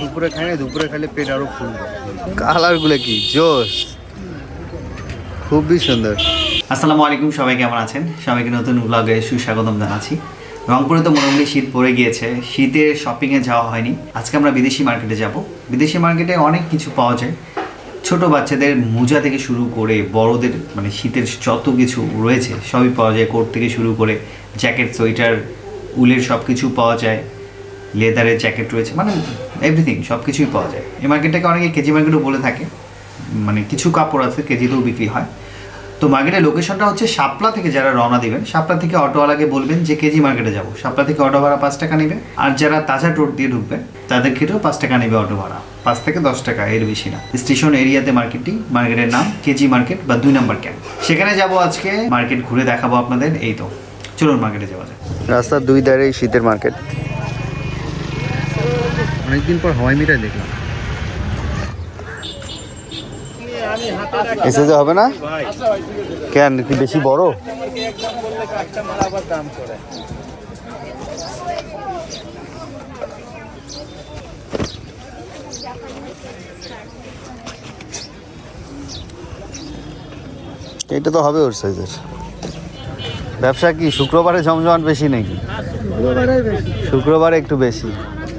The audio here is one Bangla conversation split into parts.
দুপুরে খাই না দুপুরে খেলে পেট আরও ফুলবে কালারগুলো কি? জোস খুবই সুন্দর। আসসালামু আলাইকুম, সবাই কেমন আছেন? সবাইকে নতুন ব্লগে সুস্বাগতম জানাচ্ছি। রংপুরে তো মোটামুটি শীত পড়ে গিয়েছে। শীতে শপিংয়ে যাওয়া হয়নি। আজকে আমরা বিদেশি মার্কেটে যাব। বিদেশি মার্কেটে অনেক কিছু পাওয়া যায়। ছোট বাচ্চাদের মোজা থেকে শুরু করে বড়দের মানে শীতের যত কিছু রয়েছে, সবই পাওয়া যায়। কোট থেকে শুরু করে জ্যাকেট, সোয়েটার, উলের সব কিছু পাওয়া যায়। লেদারের জ্যাকেট রয়েছে মানে এভরিথিং সব কিছুই পাওয়া যায়। এই মার্কেটটাকে অনেকে কেজি মার্কেটও বলে থাকে। মানে কিছু কাপড় আছে কেজিতেও বিক্রি হয়। তো মার্কেটের লোকেশনটা হচ্ছে শাপলা থেকে যারা রওনা দিবেন, শাপলা থেকে অটোওয়ালাকে বলবেন যে, কেজি মার্কেটে যাব। শাপলা থেকে অটো ভাড়া পাঁচ টাকা নেবে। আর যারা তাজা টোট দিয়ে ঢুকবেন, তাদের ক্ষেত্রেও পাঁচ টাকা নেবে অটো ভাড়া। পাঁচ থেকে দশ টাকা এর বেশি না। স্টেশন এরিয়াতে মার্কেটটি মার্কেটের নাম কেজি মার্কেট বা দুই নম্বর ক্যাম্প। সেখানে যাব আজকে মার্কেট ঘুরে দেখাবো আপনাদের এই তো। চলুন মার্কেটে যাওয়া যায় রাস্তার দুই ধারে শীতের মার্কেট। অনেকদিন পর হাওয়াই মিঠাই দেখলাম। এসে যে হবে না? কেন কি বেশি বড়? এটা তো হবে ওর সাইজের ব্যবসা কি শুক্রবারে জমজমাট বেশি নাকি? শুক্রবারে একটু বেশি।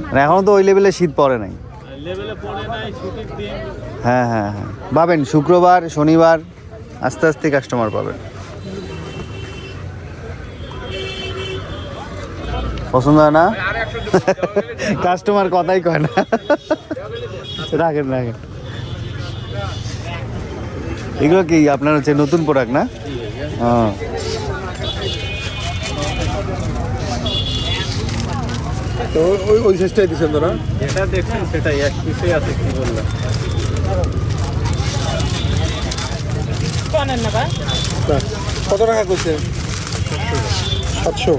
মানে এখনও তো ওই লেভেলে শীত পড়ে নাই। হ্যাঁ হ্যাঁ হ্যাঁ। পাবেন শুক্রবার শনিবার আস্তে আস্তে কাস্টমার পাবেন। পছন্দ হয় না? কাস্টমার কথাই কয় না। রাখেন রাখেন। এগুলো কি আপনার হচ্ছে নতুন প্রোডাক্ট না? হ্যাঁ। তো ওই ওই সাইজটাই দিচ্ছেন যেটা দেখছেন সেটাই এক পিসে আছে কি বললাম কত টাকা করছেন? সাতশো।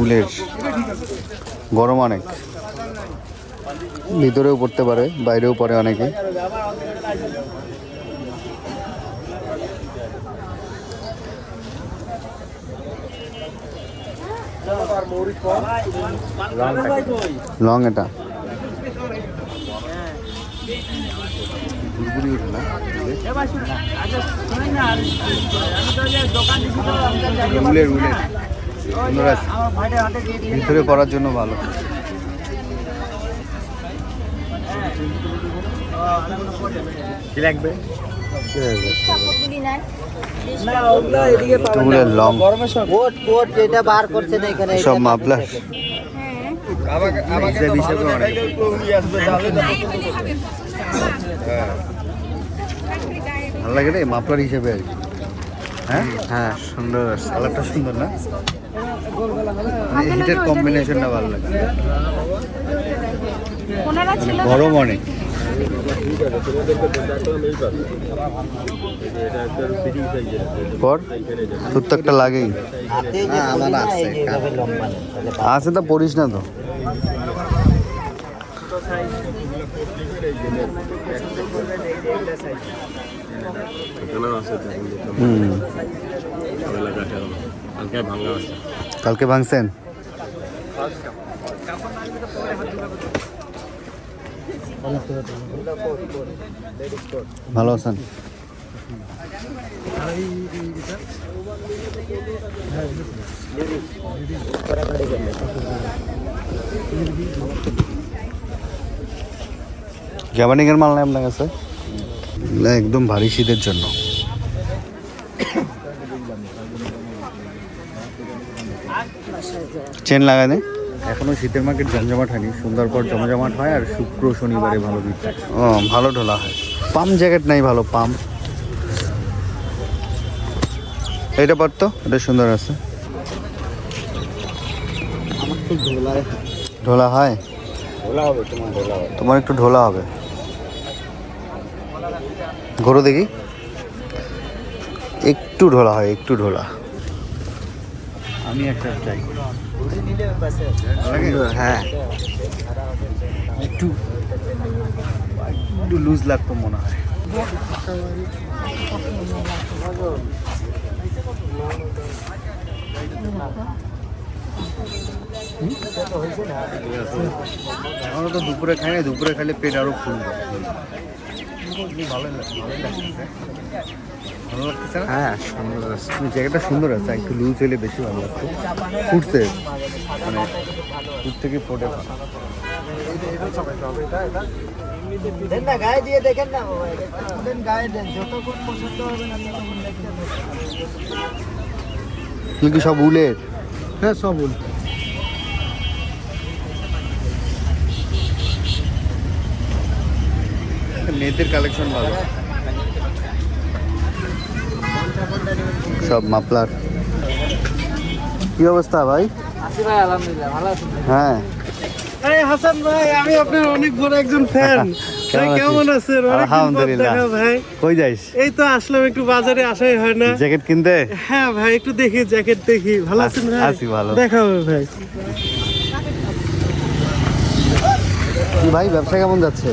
উলের গরম অনেক। ভিতরেও পড়তে পারে বাইরেও পড়ে অনেকে। লং এটা। ঘুরঘুরি ওঠে না উলের উলের ভিতরে পড়ার জন্য ভালো। কি লাগবে? সব মাফলার হিসেবে অনেক। ভালো লাগে রে মাফলার হিসেবে আর কি। হ্যাঁ? হ্যাঁ সুন্দর। কালারটা সুন্দর না? হিটের কম্বিনেশনটা ভালো লাগে। গরম অনেক। তোর তো একটা লাগেই। আছে। আছে তো পড়িস না তো। কালকে ভাঙছেন? ভালো আছেন? গ্যাবানিং এর মাল নাই আপনার কাছে? এগুলা একদম ভারী শীতের জন্য। চেন লাগানে এখনও শীতের মার্কেট জমজমাট হয়নি সুন্দর পর জমজমাট হয় আর শুক্র শনিবারে ভালো বিক্রি ও ভালো ঢোলা হয়। পাম্প জ্যাকেট নাই ভালো পাম্প এটা পারতো এটা সুন্দর আছে। ঢোলা হয়? তোমার একটু ঢোলা হবে। ঘোরো দেখি। একটু ঢোলা হয় একটু ঢোলা। আমি একটা হ্যাঁ। একটু একটু লুজ লাগতো মনে হয়। এখনও তো দুপুরে খাই না দুপুরে খাইলে পেট আরও ফুলবে। হ্যাঁ সুন্দর আছে। জায়গাটা সুন্দর আছে একটু লুজ হলে বেশি ভালো লাগতো। ফুটতে। মানে ফুট থেকে ফোটে ভালো দেন না গায়ে দিয়ে দেখেন না দেন গায়ে দেন। যতক্ষণ পছন্দ হবে না ততক্ষণ দেখতে কি সব উলের? হ্যাঁ সব উল। নেটের কালেকশন ভালো। সব মাপলার কি অবস্থা ভাই? ভাই আলহামদুলিল্লাহ ভালো আছেন হ্যাঁ। আরে হাসান ভাই আমি আপনার অনেক বড় একজন ফ্যান কেমন কেমন আছেন? আলহামদুলিল্লাহ। ভাই। কই যাইস? এই তো আসলাম একটু বাজারে আসাই হয় না। জ্যাকেট কিনতে? হ্যাঁ ভাই একটু দেখি জ্যাকেট দেখি। ভালো আছেন ভাই? আছি ভালো। দেখা হবে ভাই। ভাই ব্যবসা কেমন যাচ্ছে?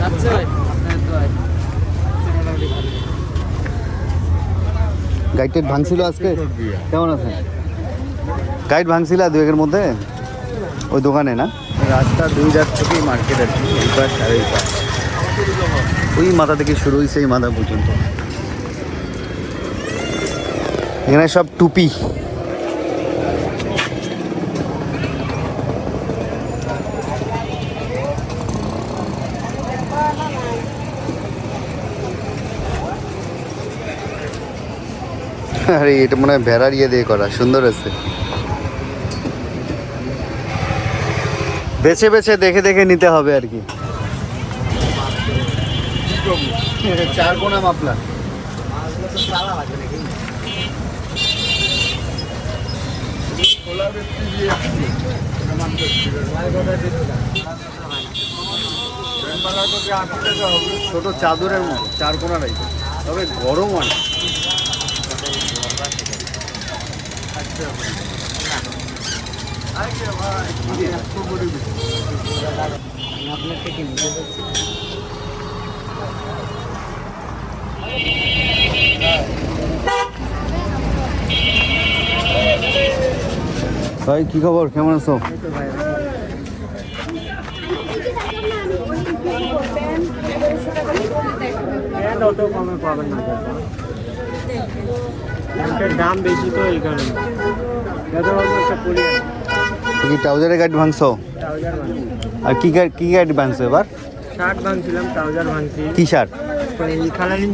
যাচ্ছে ভাই। গাইড টাইড ভাঙছিল আজকে? কেমন আছেন? গাইড ভাঙছিল দুই একের মধ্যে? ওই দোকানে না? রাস্তা দুই ধার থেকেই মার্কেট আর কি এই পাশ আর এই পাশ। ওই মাথা থেকে শুরু হয়েছে এই মাথা পর্যন্ত। এখানে সব টুপি। আরে এটা মনে হয় ভেড়ার ইয়ে দিয়ে করা সুন্দর আছে। বেছে বেছে দেখে দেখে নিতে হবে আর কি। চার কোনা মাপলা। ছোট চাদরের মতো চার কোনা রাইতে তবে গরম অনেক। ভাই কি খবর কেমন আছো অত কমে পাবেন না এটার দাম বেশি তো এই কারণে। যত অল্প একটা পড়ি তুমি কি ট্রাউজারের গাড়ি ভাঙছো? আর কি গাড়ি কি গাড়ি ভাঙছো এবার? শার্ট ভাঙছিলাম ট্রাউজার ভাঙছি। টি শার্ট এই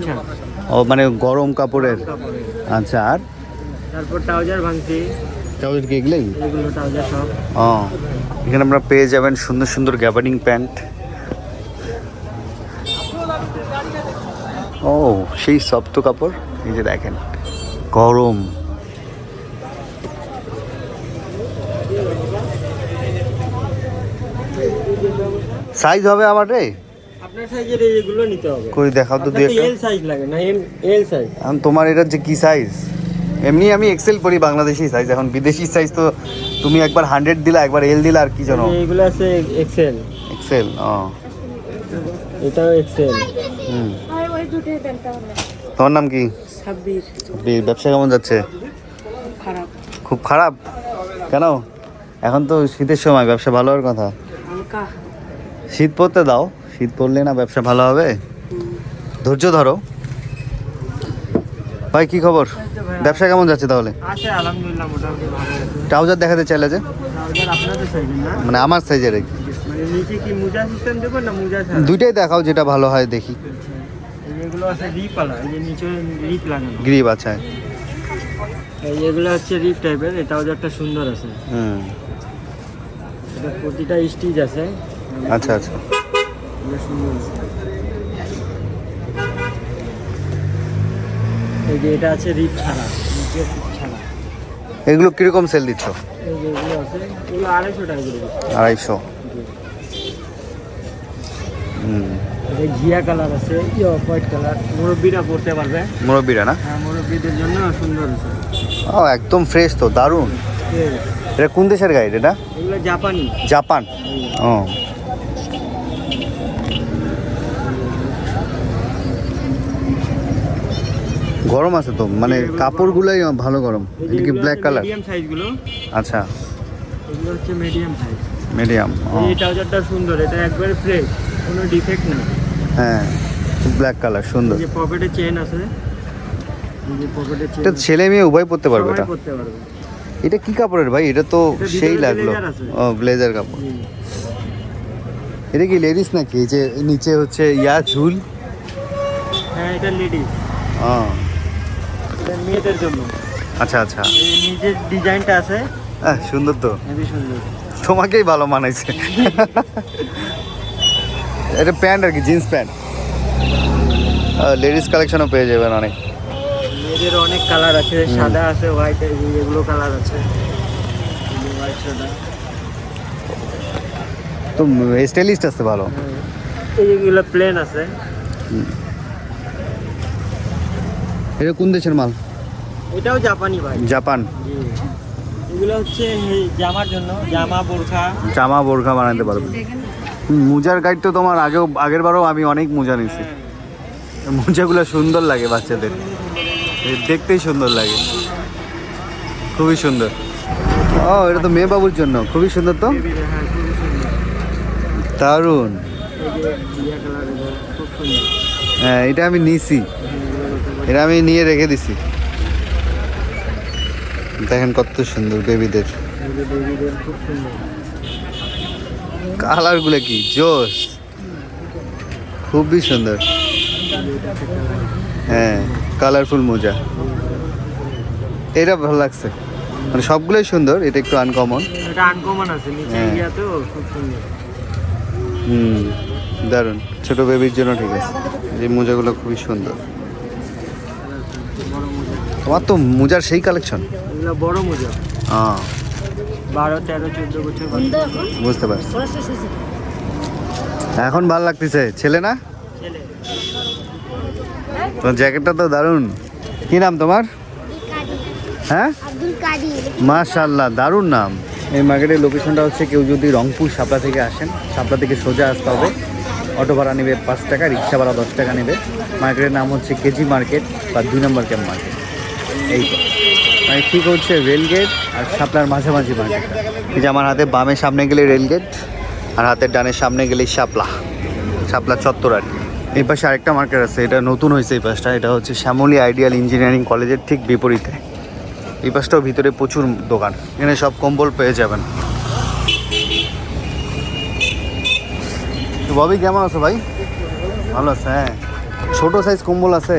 শার্ট ও মানে গরম কাপড়ের। কাপড়ের। আচ্ছা আর? তারপর ট্রাউজার ভাঙছি। ট্রাউজার কি এগুলোই? এগুলো ট্রাউজার সব। ও এখানে আমরা পেয়ে যাবেন সুন্দর সুন্দর গ্যাবার্ডিং প্যান্ট ও সেই সপ্ত কাপড়। এই যে দেখেন। গরম। সাইজ হবে আমার রে? আপনার সাইজের এইগুলো নিতে হবে। কই দেখাও তো দুই একটা। এল সাইজ লাগে না এম এল সাইজ এখন তোমার এটার যে কি সাইজ এমনি আমি এক্সেল বাংলাদেশি সাইজ এখন বিদেশি সাইজ তো তুমি একবার হান্ড্রেড দিলা একবার এল দিলা আর কি জানো এইগুলো আছে এক্সেল এক্সেল ও। এটাও এক্সেল হুম। আর ওই দুটোই দেন তাহলে। তোমার নাম কি? বি- ব্যবসা কেমন যাচ্ছে? খারাপ। খুব খারাপ? কেন? এখন তো শীতের সময় ব্যবসা ভালো হওয়ার কথা। শীত পড়তে দাও শীত পড়লে না ব্যবসা ভালো হবে। ধৈর্য ধরো। ভাই কি খবর? ব্যবসা কেমন যাচ্ছে তাহলে? আছে আলহামদুলিল্লাহ মোটামুটি ভালো আছে। ট্রাউজার দেখাতে চাইলে যে? মানে আমার সাইজের। মানে নিচে কি মোজা সিস্টেম দেবেন না মোজা ছাড়া? দুইটাই দেখাও যেটা ভালো হয় দেখি। এই যেগুলো আছে রিপ আলা এই যে নিচে রিপ লাগানো। গ্রিপ আছে এই যেগুলো হচ্ছে রিপ টাইপের এটাও একটা সুন্দর আছে। হুম। এটা প্রতিটা স্টিচ আছে। আচ্ছা আচ্ছা। এগুলো সুন্দর এই যে এটা আছে রিপ ছাড়া নিচে রিপ ছাড়া। এগুলো কীরকম সেল দিচ্ছ? এই যে এগুলো আছে এগুলো আড়াইশো টাকা করে। আড়াইশো হুম এটা ঘিয়া কালার আছে ইয়ে হোয়াইট কালার মুরব্বিরা পরতে পারবে। মুরব্বীরা না? হ্যাঁ মুরব্বিদের জন্য সুন্দর ও একদম ফ্রেশ তো দারুণ। এটা কোন দেশের গাইড এটা? এগুলো জাপানি। জাপান। ও। গরম আছে তো মানে কাপড়গুলোই ভালো গরম এটা কি ব্ল্যাক কালার মিডিয়াম সাইজগুলো আচ্ছা। এগুলো হচ্ছে মিডিয়াম সাইজ মিডিয়াম এই ট্রাউজারটা সুন্দর এটা একবারে ফ্রেশ কোনো ডিফেক্ট নেই। হ্যাঁ ব্ল্যাক কালার সুন্দর। যে পকেটে চেন আছে যে পকেটে চেন এটা ছেলে মেয়ে উভয় পড়তে পারবে এটা? পারবে। এটা কি কাপড়ের ভাই? এটা তো সেই লাগল। ও ব্লেজার কাপড়। এটা কি লেডিস নাকি? যে নিচে হচ্ছে ইয়া ঝুল। হ্যাঁ এটা লেডিস ও। এটা মেয়েদের জন্য। আচ্ছা আচ্ছা। এই নিচের ডিজাইনটা আছে। আহ, সুন্দর তো। হেবি সুন্দর। তোমাকেই ভালো মানাইছে। এটা প্যান্ট আর কি জিন্স প্যান্ট। লেডিস কালেকশনও পেয়ে যাবেন অনেক। মেয়েদের অনেক কালার আছে সাদা আছে হোয়াইট এগুলো কালার আছে। হোয়াইট সাদা তো স্টাইলিস্ট আছে ভালো। এই যেগুলো প্লেন আছে। এটা কোন দেশের মাল? এটাও জাপানি ভাই। জাপান। এগুলো হচ্ছে জামার জন্য জামা বোরখা। জামা বোরখা বানাতে পারবে। মোজার গাইড তো তোমার আগেও আগের বারও আমি অনেক মোজা নিয়েছি মোজাগুলো সুন্দর লাগে বাচ্চাদের। দেখতেই সুন্দর লাগে। খুবই সুন্দর। ও, এটা তো মেয়ে বাবুর জন্য। খুবই সুন্দর তো? দারুণ। হ্যাঁ এটা আমি নিছি। এটা আমি নিয়ে রেখে দিছি। দেখেন কত সুন্দর বেবিদের খুব সুন্দর কালারগুলো কি? জোস। খুবই সুন্দর। হ্যাঁ কালারফুল মোজা। এটা ভালো লাগছে। মানে সবগুলোই সুন্দর এটা একটু আনকমন এটা আনকমন আছে নিচে হ্যাঁ। ইয়াতেও খুব সুন্দর। হুম দারুণ। ছোট বেবির জন্য ঠিক আছে। এই মোজাগুলো খুবই সুন্দর। তোমার তো মোজার সেই কালেকশন বড় মোজা। হ্যাঁ বারো তেরো চোদ্দ বছর। বুঝতে পারছি। এখন ভালো লাগতেছে। ছেলে না? ছেলে। তোমার জ্যাকেটটা তো দারুণ। কি নাম তোমার? হ্যাঁ? আব্দুল কাদির। মাশাল্লাহ দারুণ নাম। এই মার্কেটের লোকেশনটা হচ্ছে কেউ যদি রংপুর শাপলা থেকে আসেন শাপলা থেকে সোজা আসতে হবে। অটো ভাড়া নেবে পাঁচ টাকা রিক্সা ভাড়া দশ টাকা নেবে। মার্কেটের নাম হচ্ছে কেজি মার্কেট বা দুই নম্বর ক্যাম্প মার্কেট। এই তো। মানে ঠিক হচ্ছে রেলগেট আর শাপলার মাঝামাঝি মার্কেট এই যে আমার হাতে বামে সামনে গেলে রেলগেট আর হাতের ডানের সামনে গেলেই শাপলা। শাপলা চত্বর আর কি। এই পাশে আরেকটা মার্কেট আছে, এটা নতুন হয়েছে এই পাশটা। এটা হচ্ছে শ্যামলী আইডিয়াল ইঞ্জিনিয়ারিং কলেজের ঠিক বিপরীতে। এই পাশটাও ভিতরে প্রচুর দোকান। এখানে সব কম্বল পেয়ে যাবেন। ববি, কেমন আছো ভাই? ভালো আছে হ্যাঁ। ছোটো সাইজ কম্বল আছে?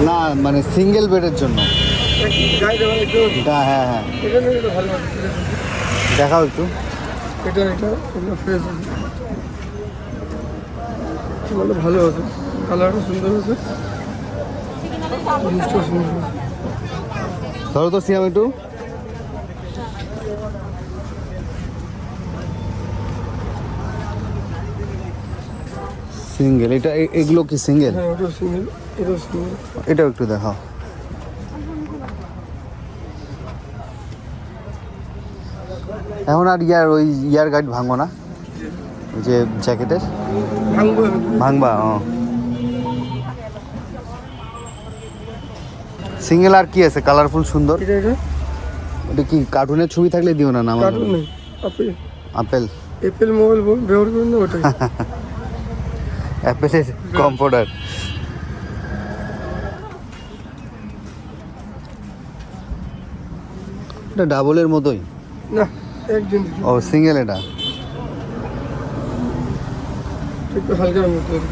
না মানে সিঙ্গেল বেডের জন্য। এটা হ্যাঁ হ্যাঁ। দেখাও একটু। এটা এটা এগুলো ফ্রেশ আছে ভালো আছে। কালারও আছে। সুন্দর আছে। ধরো তো সিয়াম একটু। সিঙ্গেল? এটা এগুলো কি সিঙ্গেল? হ্যাঁ সিঙ্গেল এটাও সিঙ্গেল। এটাও একটু দেখাও। এখন আর ইয়ার ওই ইয়ার গাইড ভাঙবো না? ওই যে জ্যাকেটের? ভাঙবো ভাঙবা ও। সিঙ্গেল আর কি আছে? কালারফুল সুন্দর? এটা কি কার্টুনের ছবি থাকলে দিও না cartoon apple. Apple. Apple mobile ব্যবহার করেন না ওটাই। অ্যাপেলের কম্পিউটার এটা ডাবলের মতোই। না একজন ও সিঙ্গেল এটা? একটু হালকা মতো কি।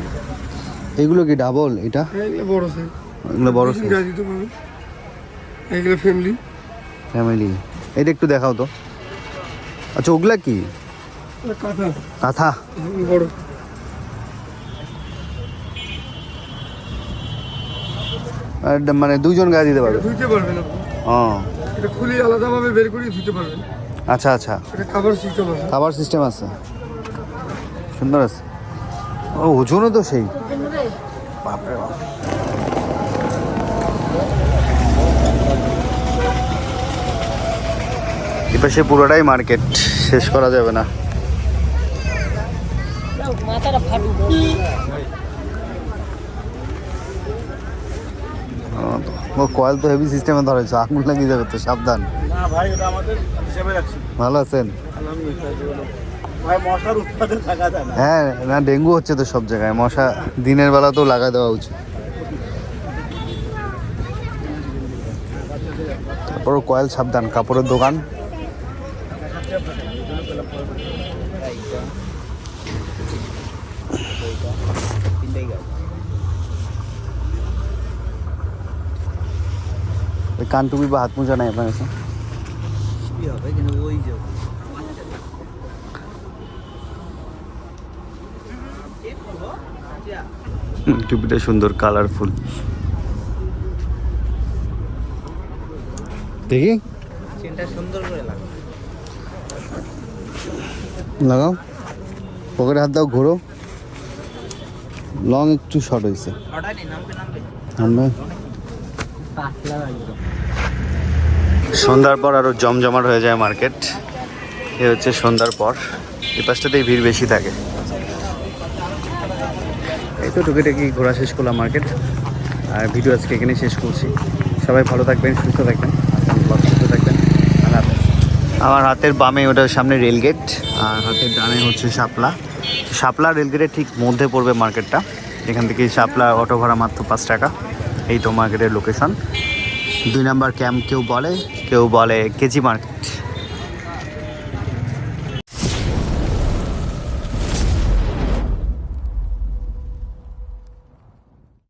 এগুলো কি ডাবল এটা? এগুলো বড় সাইজ এগুলো বড় পারবে এগুলো ফ্যামিলি ফ্যামিলি এটা একটু দেখাও তো। আচ্ছা ওগুলা কি? কাঁথা। কাঁথা। বড়। মানে দুজন গায়ে দিতে পারবে। ধুইতে পারবেন আপনি ও। এটা খুলে আলাদাভাবে বের করে ধুতে পারবেন আচ্ছা আচ্ছা। এটা খাবার সিস্টেম আছে। খাবার সিস্টেম আছে। সুন্দর আছে। ও ওজনও তো সেই। বাপরে বাপ। এপাশে পুরোটাই মার্কেট। শেষ করা যাবে না। ও তো- ও কয়েল তো হেভি সিস্টেমে ধরেছো আঙুল লাগিয়ে যাবে তো সাবধান। না ভাই ওটা আমাদের হিসাবে রাখছি। ভালো আছেন? ভাই মশার উৎপাদন থাকা যায় না। হ্যাঁ না ডেঙ্গু হচ্ছে তো সব জায়গায় মশা দিনের বেলাতেও লাগা দেওয়া উচিত। তারপর কয়েল সাবধান কাপড়ের দোকান ওই কান টুপি বা হাত মোজা নাই আপনার কাছে? টুপিটা সুন্দর কালারফুল দেখি। সুন্দর করে লাগবে লাগাও। পকেটে হাত দাও ঘোরো। লং একটু শর্ট হয়েছে নামবে নামবে আমরা পাতলা একদম সন্ধ্যার পর আরও জমজমাট হয়ে যায় মার্কেট। এ হচ্ছে সন্ধ্যার পর। এই পাশটাতেই ভিড় বেশি থাকে। এই তো টুকিটাকি ঘোরা শেষ করলাম মার্কেট। আর ভিডিও আজকে এখানে শেষ করছি। সবাই ভালো থাকবেন, সুস্থ থাকবেন সুস্থ থাকবেন আমার হাতের বামে ওটার সামনে রেলগেট আর হাতের ডানে হচ্ছে শাপলা। শাপলা রেলগেটের ঠিক মধ্যে পড়বে মার্কেটটা। এখান থেকে শাপলা অটো ভাড়া মাত্র পাঁচ টাকা। এই তো মার্কেটের লোকেশন দুই নাম্বার ক্যাম্প কেউ বলে কেউ বলে কেজি মার্কেট।